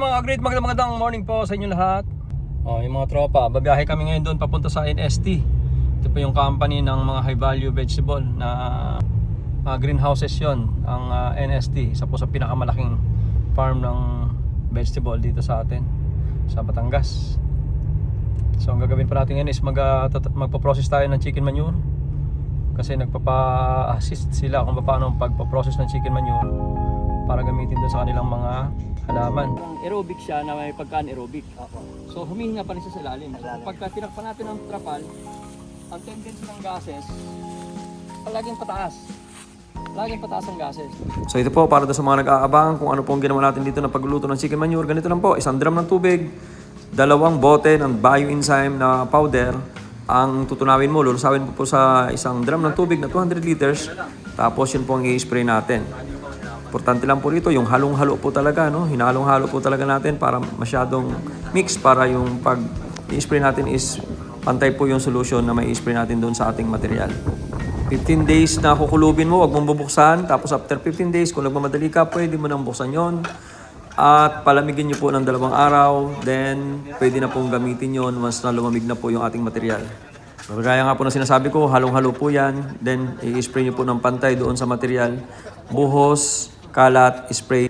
mga great magandang morning po sa inyo lahat. Oh, yung mga tropa, babiyahe kami ngayon doon papunta sa NST. Ito po yung company ng mga high value vegetable na ah, greenhouses yon ang ah, NST. Isa po sa pinakamalaking farm ng vegetable dito sa atin sa Batangas. So ang gagawin pa natin ngayon is mag, tat- magpo-process tayo ng chicken manure. Kasi nagpapa-assist sila kung paano ang pagpo-process ng chicken manure para gamitin doon sa kanilang mga halaman. Aerobic siya na may pagka-anaerobic. So humihinga pa rin siya sa ilalim. Pagka tinakpan natin ng trapal, ang tendency ng gases, palaging pataas. Laging pataas ang gases. So ito po para doon sa mga nag-aabang kung ano po ang ginawa natin dito na pagluluto ng chicken manure. Ganito lang po, isang drum ng tubig, dalawang bote ng bioenzyme na powder. Ang tutunawin mo, lulusawin po po sa isang drum ng tubig na 200 liters. Tapos yun po ang i-spray natin. Importante lang po rito, yung halong-halo po talaga, no? Hinalong-halo po talaga natin para masyadong mix para yung pag i-spray natin is pantay po yung solution na may i-spray natin doon sa ating material. 15 days na kukulubin mo, wag mong bubuksan. Tapos after 15 days, kung nagmamadali ka, pwede mo nang buksan yon. At palamigin nyo po ng dalawang araw. Then, pwede na pong gamitin yon once na lumamig na po yung ating material. Kaya nga po na sinasabi ko, halong-halo po yan. Then, i-spray nyo po ng pantay doon sa material. Buhos, kalat, spray.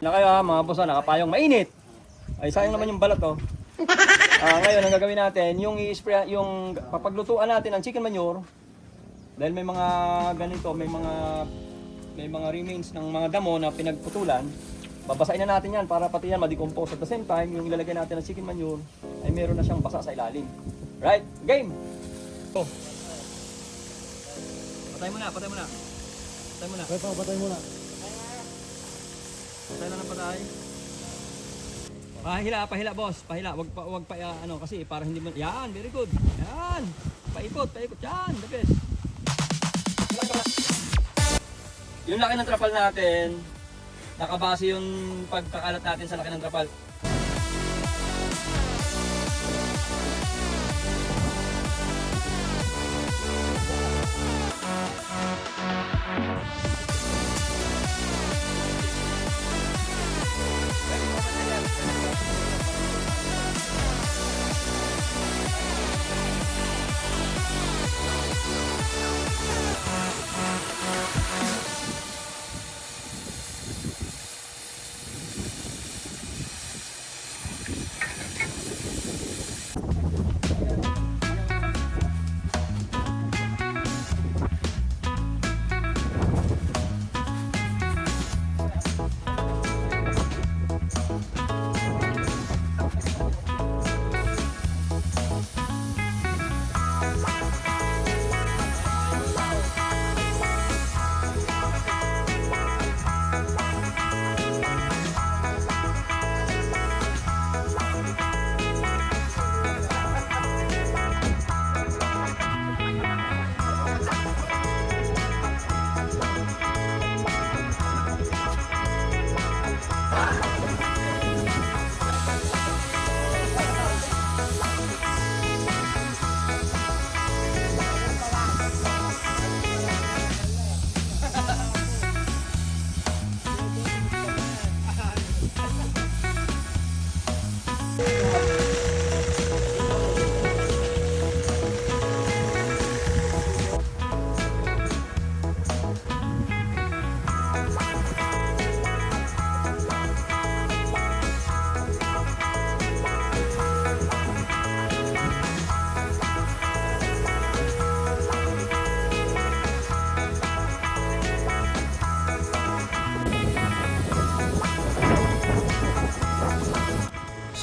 Na kayo ha, mga bosa, nakapayong mainit. Ay, sayang naman yung balat oh. Ah, ngayon, ang gagawin natin, yung i-spray, yung papaglutuan natin ng chicken manure, dahil may mga ganito, may mga may mga remains ng mga damo na pinagputulan, babasain na natin yan para pati yan ma-decompose. At the same time, yung ilalagay natin ng chicken manure, ay meron na siyang basa sa ilalim. Right? Game! Oh. Patay mo na, patay mo na. Patay mo na. Patay pa, patay muna. Patay na ng patay. Pahila, pahila boss, pahila. Wag pa wag pa ah, ano kasi para hindi mo Yan, very good. Yan. Paikot, paikot. Yan, the best. Yung laki ng trapal natin, nakabase yung pagkakalat natin sa laki ng trapal.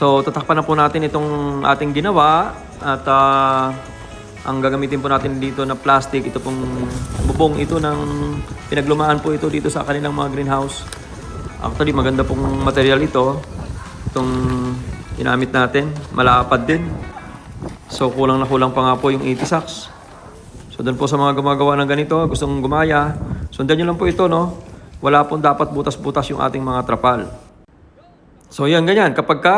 So, tatakpan na po natin itong ating ginawa at ah, ang gagamitin po natin dito na plastic, ito pong bubong ito ng pinaglumaan po ito dito sa kanilang mga greenhouse. Actually, maganda pong material ito. Itong ginamit natin, malapad din. So, kulang na kulang pa nga po yung 80 sacks. So, doon po sa mga gumagawa ng ganito, gustong gumaya, sundan nyo lang po ito, no? Wala pong dapat butas-butas yung ating mga trapal. So yan, ganyan. Kapag ka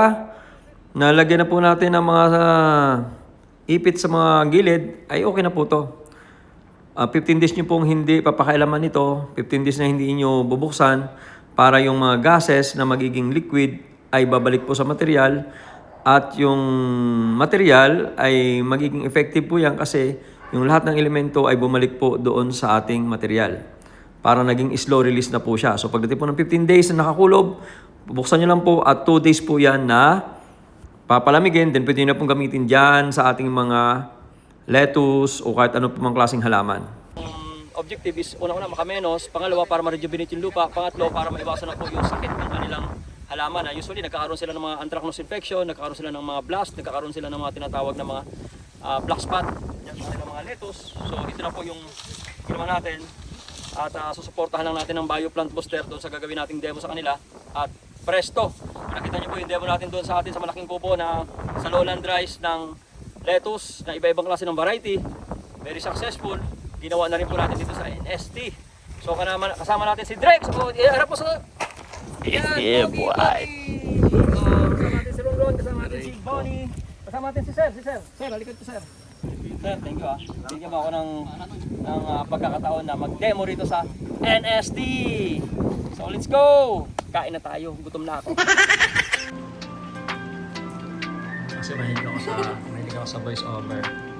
nalagyan na po natin ng mga ah, ipit sa mga gilid, ay okay na po to. Ah, 15 days nyo pong hindi papakailaman nito, 15 days na hindi nyo bubuksan, para yung mga gases na magiging liquid ay babalik po sa material at yung material ay magiging effective po yan kasi yung lahat ng elemento ay bumalik po doon sa ating material. Para naging slow release na po siya. So pagdating po ng 15 days na nakakulob, bubuksan nyo lang po at 2 days po yan na papalamigin. Then pwede na pong gamitin dyan sa ating mga lettuce o kahit ano pa mang klaseng halaman. objective is una-una makamenos, pangalawa para ma-rejuvenate yung lupa, pangatlo para maiwasan na po yung sakit ng kanilang halaman. Ah, Usually nagkakaroon sila ng mga anthracnose infection, nagkakaroon sila ng mga blast, nagkakaroon sila ng mga tinatawag na mga ah, black spot, yan sa mga lettuce. So ito na po yung ginawa natin at uh, susuportahan lang natin ng bioplant booster doon sa gagawin nating demo sa kanila at presto nakita niyo po yung demo natin doon sa atin sa malaking kubo na sa lowland rice ng lettuce na iba-ibang klase ng variety very successful ginawa na rin po natin dito sa NST so kasama, kasama natin si Drex o iharap po sa yan, Yeah, boy. Pogi. Oh, kasama natin si Ronron, kasama natin si Bonnie, kasama natin si Sir, si Sir. Sir, halika to Sir. Sir, thank you ah. Bigyan mo ako ng, ng ah, pagkakataon na mag-demo rito sa NST. So let's go! Kain na tayo, gutom na ako. Kasi mahilig ako sa, mahilig ako sa voice over.